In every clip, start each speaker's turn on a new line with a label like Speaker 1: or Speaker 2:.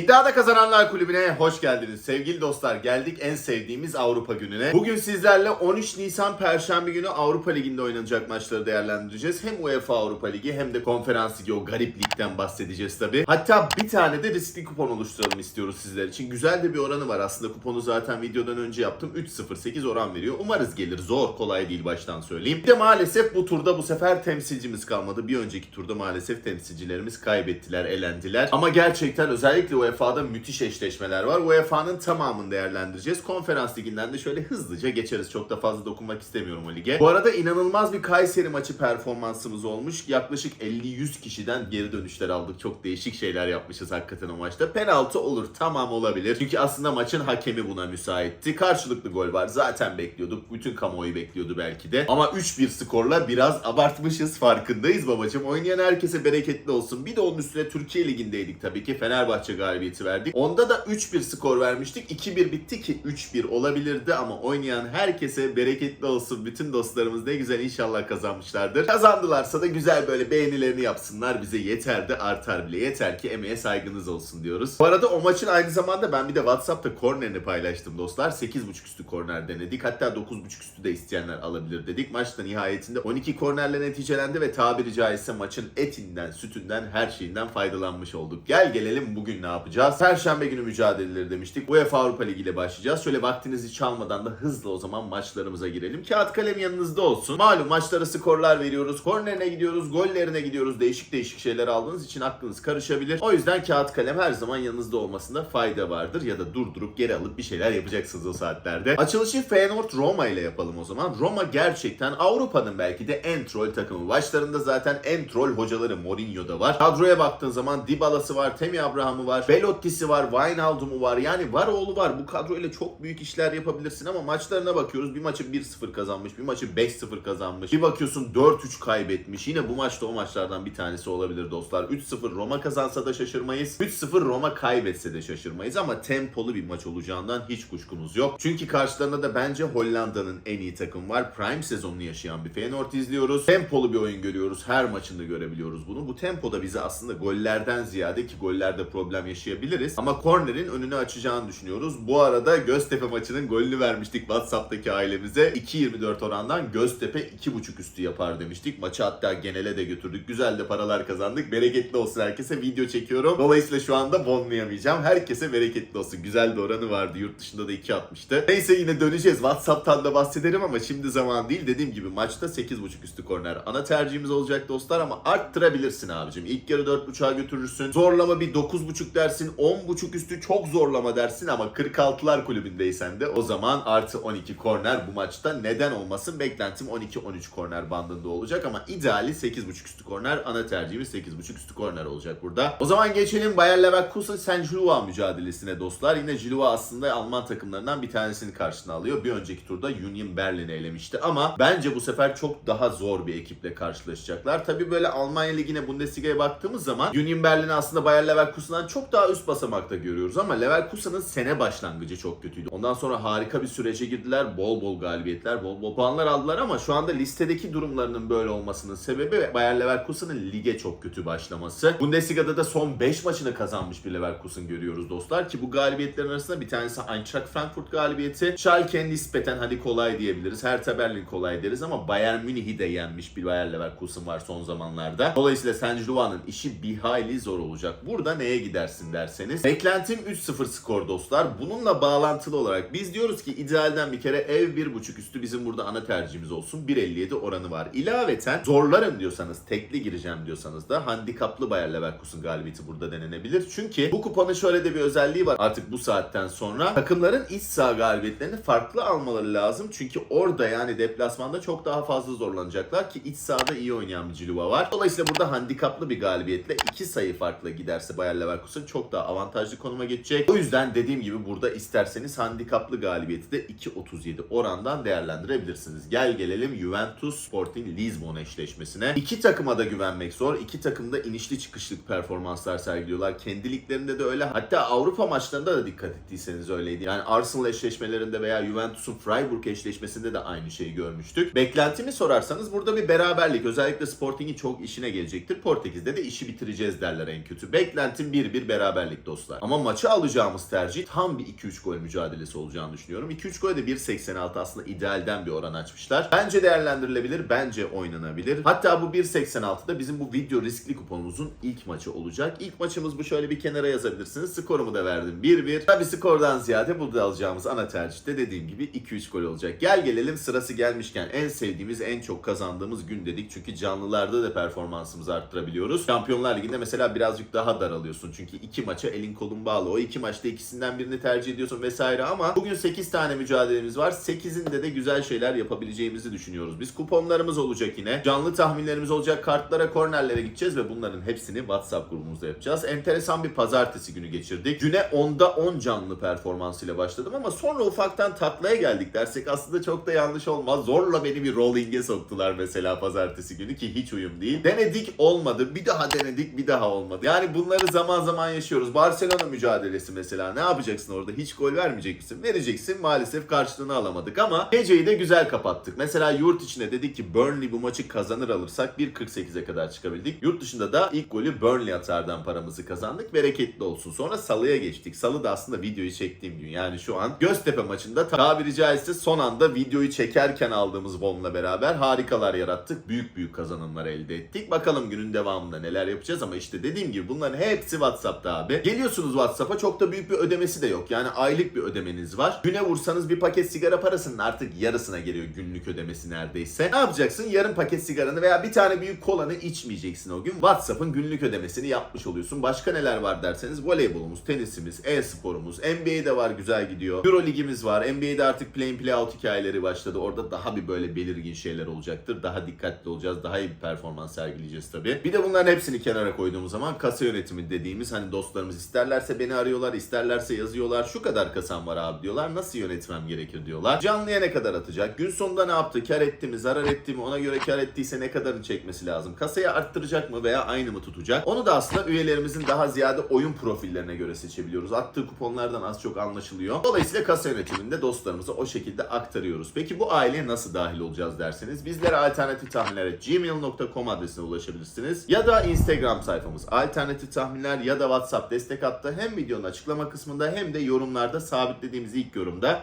Speaker 1: İddiada Kazananlar Kulübü'ne hoş geldiniz. Sevgili dostlar geldik en sevdiğimiz Avrupa gününe. Bugün sizlerle 13 Nisan Perşembe günü Avrupa Ligi'nde oynanacak maçları değerlendireceğiz. Hem UEFA Avrupa Ligi hem de Konferans Ligi o garip ligden bahsedeceğiz tabi. Hatta bir tane de riskli kupon oluşturalım istiyoruz sizler için. Güzel de bir oranı var aslında kuponu zaten videodan önce yaptım. 3.08 oran veriyor. Umarız gelir. Zor kolay değil baştan söyleyeyim. Bir de maalesef bu turda bu sefer temsilcimiz kalmadı. Bir önceki turda maalesef temsilcilerimiz kaybettiler, elendiler. Ama gerçekten özellikle UEFA'da müthiş eşleşmeler var. UEFA'nın tamamını değerlendireceğiz. Konferans liginden de şöyle hızlıca geçeriz. Çok da fazla dokunmak istemiyorum o lige. Bu arada inanılmaz bir Kayseri maçı performansımız olmuş. Yaklaşık 50-100 kişiden geri dönüşler aldık. Çok değişik şeyler yapmışız hakikaten o maçta. Penaltı olur, tamam olabilir. Çünkü aslında maçın hakemi buna müsaitti. Karşılıklı gol var. Zaten bekliyorduk. Bütün kamuoyu bekliyordu belki de. Ama 3-1 skorla biraz abartmışız. Farkındayız babacım. Oynayan herkese bereketli olsun. Bir de onun üstüne Türkiye Ligi'ndeydik tabii ki. Fenerbahçe galibiyeti verdik. Onda da 3-1 skor vermiştik. 2-1 bitti ki 3-1 olabilirdi ama oynayan herkese bereketli olsun. Bütün dostlarımız ne güzel inşallah kazanmışlardır. Kazandılarsa da güzel böyle beğenilerini yapsınlar. Bize yeter de artar bile. Yeter ki emeğe saygınız olsun diyoruz. Bu arada o maçın aynı zamanda ben bir de WhatsApp'ta kornerini paylaştım dostlar. 8.5 üstü korner denedik. Hatta 9.5 üstü de isteyenler alabilir dedik. Maçta nihayetinde 12 kornerle neticelendi ve tabiri caizse maçın etinden, sütünden, her şeyinden faydalanmış olduk. Gel gelelim bugün ne yapacağız? Perşembe günü mücadeleleri demiştik. UEFA Avrupa Ligi ile başlayacağız. Şöyle vaktinizi çalmadan da hızlı o zaman maçlarımıza girelim. Kağıt kalem yanınızda olsun. Malum maçlara skorlar veriyoruz. Kornerine gidiyoruz, gollerine gidiyoruz. Değişik değişik şeyler aldığınız için aklınız karışabilir. O yüzden kağıt kalem her zaman yanınızda olmasında fayda vardır. Ya da durdurup geri alıp bir şeyler yapacaksınız o saatlerde. Açılışı Feyenoord Roma ile yapalım o zaman. Roma gerçekten Avrupa'nın belki de en troll takımı. Başlarında zaten en troll hocaları Mourinho da var. Kadroya baktığın zaman Dybala'sı var, Temi Abraham'ı var, Belotti'si var, Wijnaldum'u var. Yani var oğlu var. Bu kadroyla çok büyük işler yapabilirsin ama maçlarına bakıyoruz. Bir maçı 1-0 kazanmış, bir maçı 5-0 kazanmış. Bir bakıyorsun 4-3 kaybetmiş. Yine bu maçta o maçlardan bir tanesi olabilir dostlar. 3-0 Roma kazansa da şaşırmayız. 3-0 Roma kaybetse de şaşırmayız ama tempolu bir maç olacağından hiç kuşkumuz yok. Çünkü karşılarında da bence Hollanda'nın en iyi takım var. Prime sezonunu yaşayan bir Feyenoord izliyoruz. Tempolu bir oyun görüyoruz. Her maçında görebiliyoruz bunu. Bu tempoda bize aslında gollerden ziyade ki gollerde problem yaşayabiliriz. Ama kornerin önünü açacağını düşünüyoruz. Bu arada Göztepe maçının golünü vermiştik WhatsApp'taki ailemize. 2.24 orandan Göztepe 2.5 üstü yapar demiştik. Maçı hatta genele de götürdük. Güzel de paralar kazandık. Bereketli olsun herkese. Video çekiyorum. Dolayısıyla şu anda bonlayamayacağım. Herkese bereketli olsun. Güzel bir oranı vardı. Yurt dışında da 2 atmıştı. Neyse yine döneceğiz. WhatsApp'tan da bahsederim ama şimdi zaman değil. Dediğim gibi maçta 8.5 üstü korner. Ana tercihimiz olacak dostlar ama arttırabilirsin abicim. İlk yarı 4.5'a götürürsün. Zorlama bir 9.5 dersin. 10.5 üstü çok zorlama dersin ama 46'lar kulübündeysen de o zaman artı 12 korner bu maçta neden olmasın? Beklentim 12-13 korner bandında olacak ama ideali 8.5 üstü korner. Ana tercihimiz 8.5 üstü korner olacak burada. O zaman geçelim Bayer Leverkusen Gilloise mücadelesine dostlar. Yine Gilloise aslında Alman takımlarından bir tanesini karşına alıyor. Bir önceki turda Union Berlin'i elemişti ama bence bu sefer çok daha zor bir ekiple karşılaşacaklar. Tabi böyle Almanya Ligi'ne Bundesliga'ya baktığımız zaman Union Berlin'i aslında Bayer Leverkusen'dan çok daha üst basamakta görüyoruz ama Leverkusen'ın sene başlangıcı çok kötüydü. Ondan sonra harika bir sürece girdiler. Bol bol galibiyetler, bol bol puanlar aldılar ama şu anda listedeki durumlarının böyle olmasının sebebi Bayer Leverkusen'ın lige çok kötü başlaması. Bundesliga'da da son 5 maçını kazanmış bir Leverkusen görüyoruz dostlar ki bu galibiyetlerin arasında bir tanesi Eintracht Frankfurt galibiyeti. Schalke nispeten hadi kolay diyebiliriz. Hertha Berlin kolay deriz ama Bayern Münih'i de yenmiş bir Bayer Leverkusen var son zamanlarda. Dolayısıyla Gilloise'ın işi bir hayli zor olacak. Burada neye gidersin derseniz. Beklentim 3-0 skor dostlar. Bununla bağlantılı olarak biz diyoruz ki idealden bir kere ev 1.5 üstü bizim burada ana tercihimiz olsun. 1.57 oranı var. İlaveten zorlarım diyorsanız, tekli gireceğim diyorsanız da handikaplı Bayer Leverkusen galibiyeti burada denenebilir. Çünkü bu kuponun şöyle de bir özelliği var. Artık bu saatten sonra takımların iç saha galibiyetlerini farklı almaları lazım. Çünkü orada yani deplasmanda çok daha fazla zorlanacaklar ki iç sahada iyi oynayan bir Ciluva var. Dolayısıyla burada handikaplı bir galibiyetle iki sayı farkla giderse Bayer Leverkusen çok daha avantajlı konuma geçecek. O yüzden dediğim gibi burada isterseniz handikaplı galibiyeti de 2.37 orandan değerlendirebilirsiniz. Gel gelelim Juventus Sporting Lisbon eşleşmesine. İki takıma da güvenmek zor. İki takım da inişli çıkışlık performanslar sergiliyorlar. Kendi liglerinde de öyle. Hatta Avrupa maçlarında da dikkat ettiyseniz öyleydi. Yani Arsenal eşleşmelerinde veya Juventus'un Freiburg eşleşmesinde de aynı şeyi görmüştük. Beklentimi sorarsanız burada bir beraberlik. Özellikle Sporting'in çok işine gelecektir. Portekiz'de de işi bitireceğiz derler en kötü. Beklentim 1-1 beraber beraberlik dostlar. Ama maçı alacağımız tercih tam bir 2-3 gol mücadelesi olacağını düşünüyorum. 2-3 gole de 1.86 aslında idealden bir oran açmışlar. Bence değerlendirilebilir, bence oynanabilir. Hatta bu 1.86'da bizim bu video riskli kuponumuzun ilk maçı olacak. İlk maçımız bu şöyle bir kenara yazabilirsiniz. Skorumu da verdim 1-1. Tabi skordan ziyade burada alacağımız ana tercihte dediğim gibi 2-3 gol olacak. Gel gelelim sırası gelmişken en sevdiğimiz, en çok kazandığımız gün dedik. Çünkü canlılarda da performansımızı arttırabiliyoruz. Şampiyonlar Ligi'nde mesela birazcık daha daralıyorsun. Çünkü iki maça elin kolun bağlı. O iki maçta ikisinden birini tercih ediyorsun vesaire ama bugün 8 tane mücadelemiz var. 8'inde de güzel şeyler yapabileceğimizi düşünüyoruz. Biz kuponlarımız olacak yine. Canlı tahminlerimiz olacak. Kartlara, kornerlere gideceğiz ve bunların hepsini WhatsApp grubumuzda yapacağız. Enteresan bir pazartesi günü geçirdik. Güne 10'da 10 canlı performansıyla başladım ama sonra ufaktan taklaya geldik dersek aslında çok da yanlış olmaz. Zorla beni bir rolling'e soktular mesela pazartesi günü ki hiç uyum değil. Denedik olmadı. Bir daha denedik bir daha olmadı. Yani bunları zaman zaman yaşıyoruz. Barcelona mücadelesi mesela ne yapacaksın orada? Hiç gol vermeyecek misin? Vereceksin. Maalesef karşılığını alamadık ama geceyi de güzel kapattık. Mesela yurt içine dedik ki Burnley bu maçı kazanır alırsak 1.48'e kadar çıkabildik. Yurt dışında da ilk golü Burnley atardan paramızı kazandık. Bereketli olsun. Sonra Salı'ya geçtik. Salı da aslında videoyu çektiğim gün. Yani şu an Göztepe maçında tabiri caizse son anda videoyu çekerken aldığımız bonla beraber harikalar yarattık. Büyük büyük kazanımlar elde ettik. Bakalım günün devamında neler yapacağız ama işte dediğim gibi bunların hepsi WhatsApp'ta abi. Geliyorsunuz WhatsApp'a çok da büyük bir ödemesi de yok. Yani aylık bir ödemeniz var. Güne vursanız bir paket sigara parasının artık yarısına geliyor günlük ödemesi neredeyse. Ne yapacaksın? Yarım paket sigaranı veya bir tane büyük kolanı içmeyeceksin o gün. WhatsApp'ın günlük ödemesini yapmış oluyorsun. Başka neler var derseniz voleybolumuz, tenisimiz, e-sporumuz, NBA'de var güzel gidiyor. Euro ligimiz var. NBA'de artık play in play out hikayeleri başladı. Orada daha bir böyle belirgin şeyler olacaktır. Daha dikkatli olacağız. Daha iyi bir performans sergileyeceğiz tabii. Bir de bunların hepsini kenara koyduğumuz zaman kasa yönetimi dediğimiz hani dostlarımız isterlerse beni arıyorlar, isterlerse yazıyorlar. Şu kadar kasam var abi diyorlar. Nasıl yönetmem gerekir diyorlar. Canlıya ne kadar atacak? Gün sonunda ne yaptı? Kar etti mi? Zarar etti mi? Ona göre kar ettiyse ne kadarını çekmesi lazım? Kasayı arttıracak mı veya aynı mı tutacak? Onu da aslında üyelerimizin daha ziyade oyun profillerine göre seçebiliyoruz. Attığı kuponlardan az çok anlaşılıyor. Dolayısıyla kasa yönetiminde dostlarımıza o şekilde aktarıyoruz. Peki bu aileye nasıl dahil olacağız derseniz bizlere alternatif tahminler gmail.com adresine ulaşabilirsiniz. Ya da Instagram sayfamız alternatif tahminler ya da WhatsApp destek hattı hem videonun açıklama kısmında hem de yorumlarda sabitlediğimiz ilk yorumda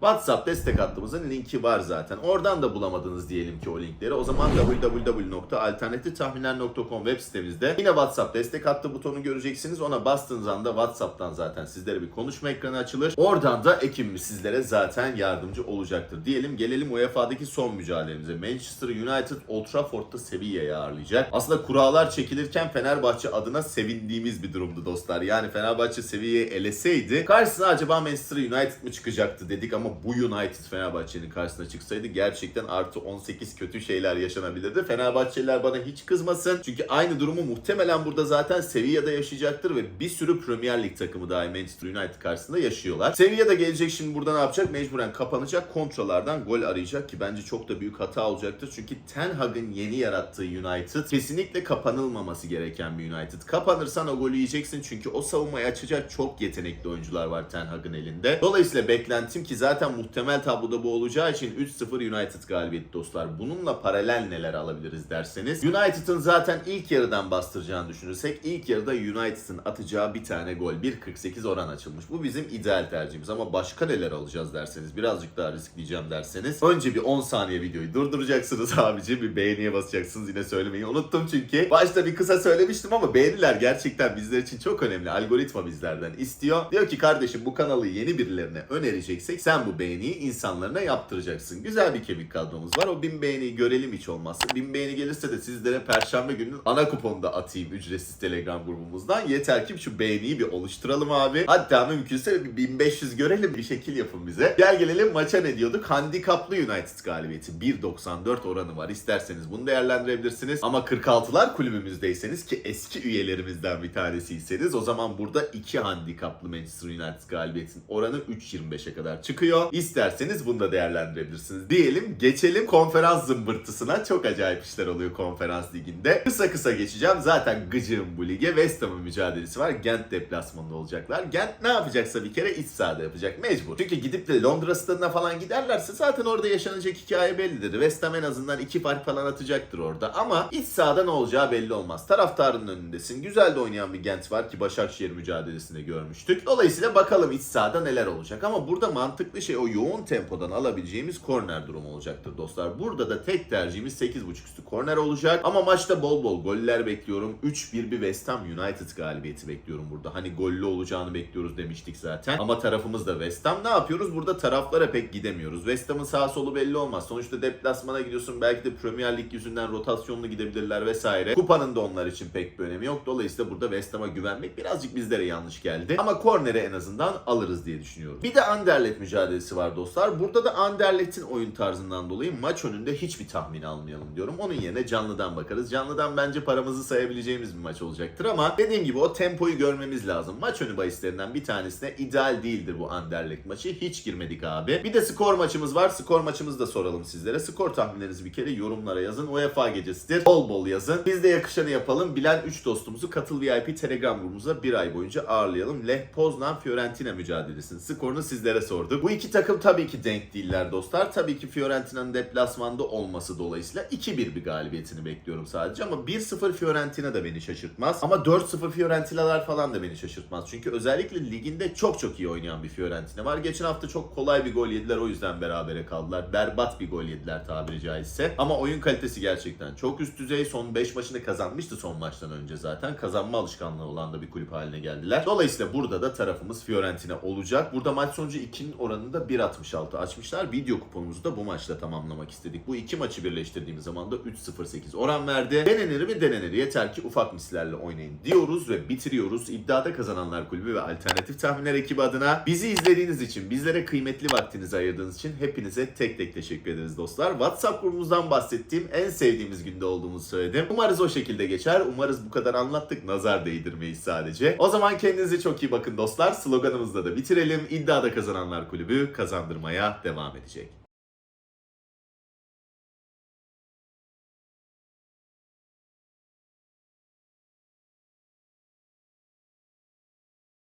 Speaker 1: WhatsApp destek hattımızın linki var zaten. Oradan da bulamadınız diyelim ki o linkleri. O zaman www.alternatifthahminler.com web sitemizde yine WhatsApp destek hattı butonu göreceksiniz. Ona bastığınız anda WhatsApp'tan zaten sizlere bir konuşma ekranı açılır. Oradan da ekibimiz sizlere zaten yardımcı olacaktır. Diyelim gelelim UEFA'daki son mücadelemize. Manchester United Old Trafford'da Sevilla'yı ağırlayacak. Aslında kurallar çekilirken Fenerbahçe adına sevindiğimiz bir durumdu dostlar. Yani Fenerbahçe Sevilla'yı eleseydi karşısına acaba Manchester United mı çıkacaktı dedik ama bu United Fenerbahçe'nin karşısına çıksaydı gerçekten artı 18 kötü şeyler yaşanabilirdi. Fenerbahçeliler bana hiç kızmasın. Çünkü aynı durumu muhtemelen burada zaten Sevilla'da yaşayacaktır ve bir sürü Premier Lig takımı dahi Manchester United karşısında yaşıyorlar. Sevilla da gelecek şimdi burada ne yapacak? Mecburen kapanacak. Kontralardan gol arayacak ki bence çok da büyük hata olacaktır. Çünkü Ten Hag'ın yeni yarattığı United kesinlikle kapanılmaması gereken bir United. Kapanırsan o golü yiyeceksin çünkü o savunmayı açacak çok yetenekli oyuncular var Ten Hag'ın elinde. Dolayısıyla beklentim ki zaten muhtemel tabloda bu olacağı için 3-0 United galibiyeti dostlar. Bununla paralel neler alabiliriz derseniz. United'ın zaten ilk yarıdan bastıracağını düşünürsek ilk yarıda United'ın atacağı bir tane gol. 1.48 oran açılmış. Bu bizim ideal tercihimiz ama başka neler alacağız derseniz birazcık daha riskleyeceğim derseniz önce bir 10 saniye videoyu durduracaksınız abici bir beğeniye basacaksınız yine söylemeyi unuttum çünkü başta bir kısa söylemiştim ama beğeniler gerçekten bizler için çok önemli. Algoritma bizlerden istiyor. Diyor ki kardeşim bu kanalı yeni birilerine önereceksek sen bu beğeniyi insanlarına yaptıracaksın. Güzel bir kemik kadromuz var. O 1000 beğeniyi görelim hiç olmazsa. 1000 beğeni gelirse de sizlere perşembe günü ana kuponu da atayım ücretsiz telegram grubumuzdan. Yeter ki şu beğeniyi bir oluşturalım abi. Hatta mümkünse bir 1500 görelim bir şekil yapın bize. Gel gelelim maça ne diyorduk? Handikaplı United galibiyeti. 1.94 oranı var. İsterseniz bunu değerlendirebilirsiniz. Ama 46'lar kulübümüzdeyseniz ki eski üyelerimizden bir tanesiyseniz o zaman burada iki handikaplı Manchester United galibiyetin oranı 3.25'e kadar çıkıyor. Oluyor. İsterseniz bunu da değerlendirebilirsiniz. Diyelim geçelim konferans zımbırtısına. Çok acayip işler oluyor konferans liginde. Kısa kısa geçeceğim. Zaten gıcığım bu lige. West Ham'ın mücadelesi var. Gent deplasmanında olacaklar. Gent ne yapacaksa bir kere iç sahada yapacak. Mecbur. Çünkü gidip de Londra stadına falan giderlerse zaten orada yaşanacak hikaye bellidir. West Ham en azından iki fark falan atacaktır orada. Ama iç sahada ne olacağı belli olmaz. Taraftarın önündesin. Güzel de oynayan bir Gent var ki Başakşehir mücadelesinde görmüştük. Dolayısıyla bakalım iç sahada neler olacak. Ama burada mantıklı şey o yoğun tempodan alabileceğimiz korner durumu olacaktır dostlar. Burada da tek tercihimiz 8.5 üstü korner olacak. Ama maçta bol bol goller bekliyorum. 3-1 bir West Ham United galibiyeti bekliyorum burada. Hani gollü olacağını bekliyoruz demiştik zaten. Ama tarafımız da West Ham. Ne yapıyoruz? Burada taraflara pek gidemiyoruz. West Ham'ın sağ solu belli olmaz. Sonuçta deplasmana gidiyorsun. Belki de Premier Lig yüzünden rotasyonlu gidebilirler vesaire. Kupanın da onlar için pek bir önemi yok. Dolayısıyla burada West Ham'a güvenmek birazcık bizlere yanlış geldi. Ama korneri en azından alırız diye düşünüyorum. Bir de Anderlecht mücadelesi var dostlar. Burada da Anderlecht'in oyun tarzından dolayı maç önünde hiçbir tahmin almayalım diyorum. Onun yerine canlıdan bakarız. Canlıdan bence paramızı sayabileceğimiz bir maç olacaktır ama dediğim gibi o tempoyu görmemiz lazım. Maç önü bahislerinden bir tanesine ideal değildir bu Anderlecht maçı. Hiç girmedik abi. Bir de skor maçımız var. Skor maçımızı da soralım sizlere. Skor tahminlerinizi bir kere yorumlara yazın. UEFA gecesidir. Bol bol yazın. Biz de yakışanı yapalım. Bilen 3 dostumuzu Katıl VIP Telegram grubumuza bir ay boyunca ağırlayalım. Lech Poznan Fiorentina mücadelesinin skorunu sizlere sorduk. Bu iki takım tabii ki denk değiller dostlar. Tabii ki Fiorentina'nın deplasmanda olması dolayısıyla 2-1 bir galibiyetini bekliyorum sadece ama 1-0 Fiorentina da beni şaşırtmaz. Ama 4-0 Fiorentinalar falan da beni şaşırtmaz. Çünkü özellikle liginde çok çok iyi oynayan bir Fiorentina var. Geçen hafta çok kolay bir gol yediler o yüzden berabere kaldılar. Berbat bir gol yediler tabiri caizse. Ama oyun kalitesi gerçekten çok üst düzey. Son 5 maçını kazanmıştı son maçtan önce zaten. Kazanma alışkanlığı olan da bir kulüp haline geldiler. Dolayısıyla burada da tarafımız Fiorentina olacak. Burada maç sonucu 2'nin oranını da 1.66 açmışlar. Video kuponumuzu da bu maçla tamamlamak istedik. Bu iki maçı birleştirdiğimiz zaman da 3.08 oran verdi. Denenir mi denenir. Yeter ki ufak mislerle oynayın diyoruz ve bitiriyoruz. İddiada kazananlar kulübü ve alternatif tahminler ekibi adına bizi izlediğiniz için, bizlere kıymetli vaktinizi ayırdığınız için hepinize tek tek teşekkür ederiz dostlar. WhatsApp grubumuzdan bahsettiğim en sevdiğimiz günde olduğumuzu söyledim. Umarız o şekilde geçer. Umarız bu kadar anlattık. Nazar değdirmeyiz sadece. O zaman kendinize çok iyi bakın dostlar. Sloganımızla da bitirelim. İddiada kazananlar kulübü kazandırmaya devam edecek.